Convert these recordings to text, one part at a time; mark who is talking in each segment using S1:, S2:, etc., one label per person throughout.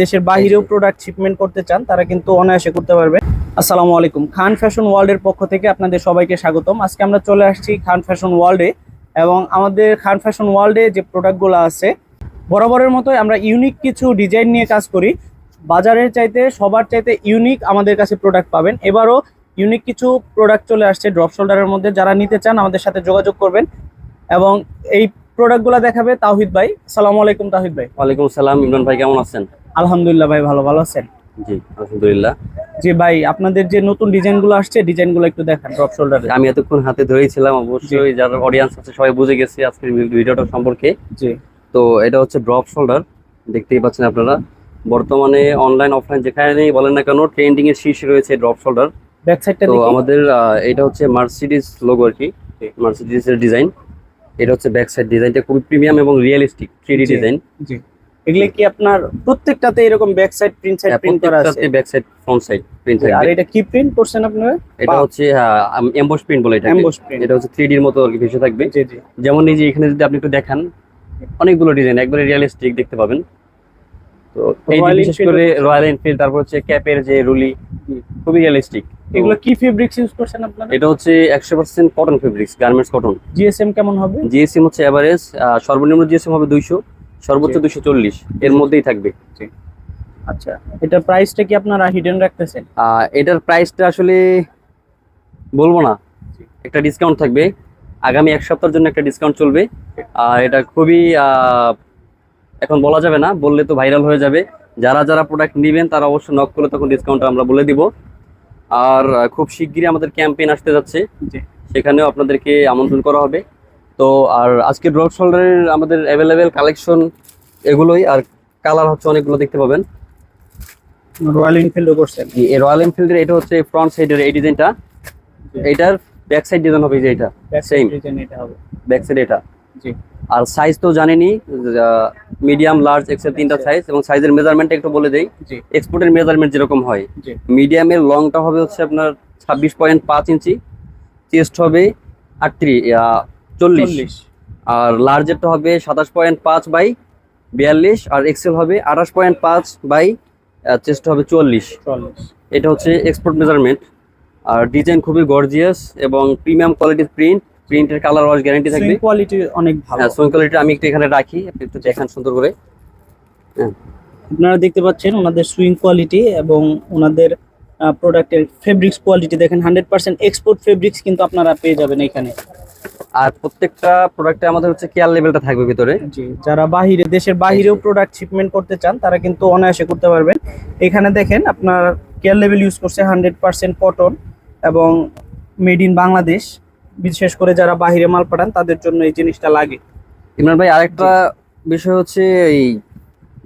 S1: দেশের বাহিরেও product shipment করতে চান তারা কিন্তু অনায়াসে করতে পারবে। আসসালামু আলাইকুম। খান ফ্যাশন ওয়ার্ল্ডের পক্ষ থেকে আপনাদের সবাইকে স্বাগতম। আজকে আমরা চলে আসছি খান ফ্যাশন ওয়ার্ল্ডে এবং আমাদের খান ফ্যাশন ওয়ার্ল্ডে যে প্রোডাক্টগুলো আছে বরাবরের মতোই আমরা ইউনিক কিছু ডিজাইন নিয়ে কাজ করি। বাজারের চাইতে সবার চাইতে ইউনিক আমাদের কাছে প্রোডাক্ট পাবেন। এবারও ইউনিক কিছু প্রোডাক্ট চলে আসছে ড্রপ শোল্ডারের মধ্যে। যারা নিতে চান আমাদের সাথে যোগাযোগ করবেন। এবং এই প্রোডাক্টগুলো দেখাবে তাহিদ ভাই। সালাম আলাইকুম তাহিদ ভাই।
S2: ওয়ালাইকুম আসসালাম ইমরান ভাই কেমন আছেন?
S1: আলহামদুলিল্লাহ ভাই ভালো ভালো আছেন?
S2: জি আলহামদুলিল্লাহ।
S1: জি ভাই আপনাদের যে নতুন ডিজাইনগুলো আসছে ডিজাইনগুলো একটু দেখান ড্রপ শোল্ডারে।
S2: আমি এতক্ষণ হাতে ধরেই ছিলাম অবশ্যই যারা অডিয়েন্স আছে সবাই বুঝে গেছে আজকের ভিডিওটা সম্পর্কে।
S1: জি।
S2: তো এটা হচ্ছে ড্রপ শোল্ডার দেখতেই পাচ্ছেন আপনারা। বর্তমানে অনলাইন অফলাইন যেখানেই বলেন না কেন ট্রেন্ডিং এর শীর্ষে রয়েছে ড্রপ শোল্ডার
S1: ব্যাক সাইডটা
S2: তো আমাদের এটা হচ্ছে মার্সিডিজ লোগো আর কি। মার্সিডিজ এর ডিজাইন এটা হচ্ছে ব্যাক সাইড ডিজাইনটা খুবই প্রিমিয়াম এবং রিয়েলিস্টিক থ্রি ডিজাইন
S1: জি। এগুলো কি আপনার প্রত্যেকটাতে এরকম back side print side print করা আছে?
S2: Back side front side print
S1: আর এটা কি প্রিন্ট করছেন আপনারা?
S2: এটা হচ্ছে এমবোস প্রিন্ট বলে এটা
S1: এমবোস প্রিন্ট
S2: এটা হচ্ছে থ্রি ডির মতো আর কি ভেসে থাকবে।
S1: জি জি।
S2: যেমন এই যে এখানে যদি আপনি একটু দেখান অনেকগুলো ডিজাইন একবারে রিয়েলিস্টিক দেখতে পাবেন। তো এই বিশেষ করে রয়্যাল এনফিল্ড তারপর হচ্ছে ক্যাপের যে রুলি খুবই রিয়েলিস্টিক
S1: এগুলো কি ফেব্রিক্স ইউজ করছেন আপনারা?
S2: এটা হচ্ছে একশো percent cotton fabrics garments cotton
S1: GSM কেমন হবে?
S2: জিএসএম হচ্ছে এভারেজ সর্বনিম্ন জিএসএম হবে দুইশো। সর্বোচ্চ
S1: জি।
S2: দুইশো চল্লিশ। এর মধ্যেই থাকবে।
S1: আচ্ছা এটা প্রাইসটা কি আপনারা হিডেন রাখতেছেন?
S2: এটার প্রাইসটা আসলে বলব না। একটা ডিসকাউন্ট থাকবে। আগামী এক সপ্তাহের জন্য একটা ডিসকাউন্ট চলবে। আর এটা খুবই আহ, এখন বলা যাবে না বললে তো ভাইরাল হয়ে যাবে। যারা যারা প্রোডাক্ট নেবেন তারা অবশ্যই নক করলে তখন ডিসকাউন্ট আমরা বলে দিব। আর খুব শিগগিরই আমাদের ক্যাম্পেইন আসতে যাচ্ছে। সেখানেও আপনাদেরকে আমন্ত্রণ করা হবে। তো আর আজকে ড্রপ শোল্ডারের আমাদের অ্যাভেলেবেল কালেকশন এগুলোই আর কালার হচ্ছে অনেকগুলো দেখতে পাবেন।
S1: রয়্যাল এনফিল্ডও করছেন
S2: এই রয়্যাল এনফিল্ডের এটা হচ্ছে ফ্রন্ট সাইডের এই ডিজাইনটা এটার ব্যাক সাইড ডিজাইন হবে যে এটা।
S1: হবে।
S2: ব্যাক সাইড এটা।
S1: জি।
S2: আর সাইজ তো জানেনই মিডিয়াম লার্জ এক্সেল তিনটা সাইজ এবং সাইজের মেজারমেন্ট একটু বলে দেই।
S1: জি।
S2: এক্সপোর্টের মেজারমেন্ট যেরকম হয়।
S1: জি।
S2: মিডিয়ামের লংটা হবে হচ্ছে আপনার ছাব্বিশ পয়েন্ট পাঁচ ইঞ্চি চেস্ট হবে আটত্রিশ চল্লিশ। আর লার্জেরটা হবে সাতাশ পয়েন্ট পাঁচ বাই বিয়াল্লিশ আর এক্সেল হবে আঠাশ পয়েন্ট পাঁচ বাই চেস্ট হবে চুয়াল্লিশ
S1: চল্লিশ।
S2: এটা হচ্ছে এক্সপোর্ট মেজারমেন্ট আর ডিজাইন খুবই গর্জিয়াস এবং প্রিমিয়াম কোয়ালিটির প্রিন্ট প্রিন্টের কালার ওয়াশ গ্যারান্টি থাকবে।
S1: কোয়ালিটি অনেক ভালো।
S2: হ্যাঁ সোন কোয়ালিটি আমি একটু এখানে রাখি। আপনি একটু দেখান সুন্দর করে। হ্যাঁ।
S1: আপনারা দেখতে পাচ্ছেন ওনাদের সুইং কোয়ালিটি এবং ওনাদের প্রোডাক্টের ফেব্রিক্স কোয়ালিটি দেখেন হান্ড্রেড পার্সেন্ট এক্সপোর্ট ফেব্রিক্স কিন্তু আপনারা পেয়ে যাবেন এখানে।
S2: আর প্রত্যেকটা প্রোডাক্টে আমাদের হচ্ছে কেয়ার লেভেলটা থাকবে ভিতরে।
S1: জি যারা বাহিরে দেশের বাহিরেও প্রোডাক্ট শিপমেন্ট করতে চান তারা কিন্তু অনায়াসে করতে পারবেন। এখানে দেখেন আপনার কেয়ার লেভেল ইউজ করছে হান্ড্রেড পার্সেন্ট কটন এবং মেড ইন বাংলাদেশ। বিশেষ করে যারা বাহিরে মাল পাঠান তাদের জন্য এই জিনিসটা লাগে।
S2: ইমরান ভাই আরেকটা বিষয় হচ্ছে এই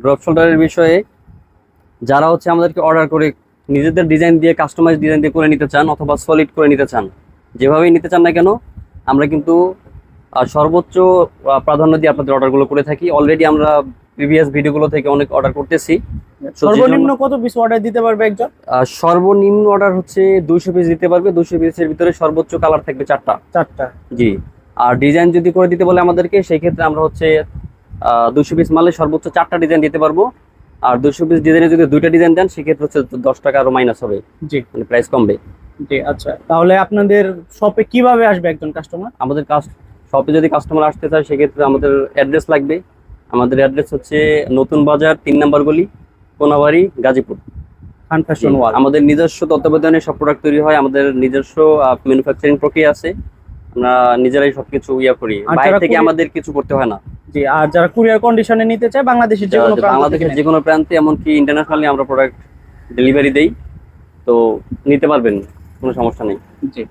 S2: ড্রপ শোল্ডারের বিষয়ে। যারা হচ্ছে আমাদেরকে অর্ডার করে নিজেদের ডিজাইন দিয়ে কাস্টমাইজ ডিজাইন দিয়ে করে নিতে চান অথবা সলিড করে নিতে চান যেভাবেই নিতে চান না কেন আমরা কিন্তু সর্বোচ্চ প্রাধান্য দিয়ে আপনাদের অর্ডারগুলো করে থাকি। অলরেডি আমরা প্রিভিয়াস ভিডিওগুলো থেকে অনেক অর্ডার করতেছি।
S1: সর্বনিম্ন কত পিস অর্ডার দিতে পারবে একজন?
S2: সর্বনিম্ন অর্ডার হচ্ছে দুইশো পিস দিতে পারবে। দুইশো পিসের ভিতরে সর্বোচ্চ কালার থাকবে চারটা।
S1: চারটা।
S2: জি। আর ডিজাইন যদি করে দিতে বলে আমাদেরকে সেই ক্ষেত্রে আমরা হচ্ছে দুশো পিস মালে সর্বোচ্চ চারটা ডিজাইন দিতে পারব। আর দুশো পিস ডিজাইনে যদি দুইটা ডিজাইন দেন সেক্ষেত্রে হচ্ছে দশ টাকা আরও মাইনাস হবে।
S1: জি।
S2: মানে প্রাইস কমবে।
S1: জি আচ্ছা। তাহলে আপনাদের শপে কীভাবে আসবে একজন কাস্টমার
S2: আমাদের কাস্ট শপে যদি কাস্টমার আসতে চায় সেক্ষেত্রে আমাদের অ্যাড্রেস লাগবে। আমাদের অ্যাড্রেস হচ্ছে নতুন বাজার তিন নম্বর গলি কোনাবাড়ি গাজীপুর।
S1: খান ফ্যাশন ওয়াল
S2: আমাদের নিজস্ব তত্ত্বাবধানে সব প্রোডাক্ট তৈরি হয়। আমাদের নিজস্ব ম্যানুফ্যাকচারিং প্রক্রিয়া আছে। আমরা নিজেরাই সবকিছু ইয়া করি। বাইরে থেকে আমাদের কিছু করতে হয় না।
S1: জি আর যারা কুরিয়ার কন্ডিশনে নিতে চায় বাংলাদেশের যে কোনো
S2: বাংলাদেশের যে কোনো প্রান্তে এমনকি ইন্টারন্যাশনালি আমরা প্রোডাক্ট ডেলিভারি দেই। তো নিতে পারবেন। কোনো সমস্যা নেই।
S1: জি।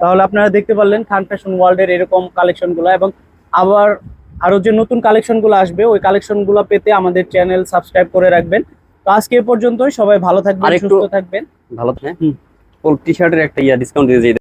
S1: তাহলে আপনারা দেখতে পারলেন খান ফ্যাশন ওয়ার্ল্ডের এরকম কালেকশন কালেকশনগুলো এবং আবার আরও যে নতুন কালেকশনগুলো আসবে ওই কালেকশন কালেকশনগুলো পেতে আমাদের চ্যানেল সাবস্ক্রাইব করে রাখবেন। তো আজকে এ পর্যন্তই সবাই ভালো থাকবেন সুস্থ থাকবেন।
S2: ভালো থাকবেন।
S1: হুম।
S2: টি শার্টের একটা ইয়া ডিসকাউন্ট দিয়ে দিই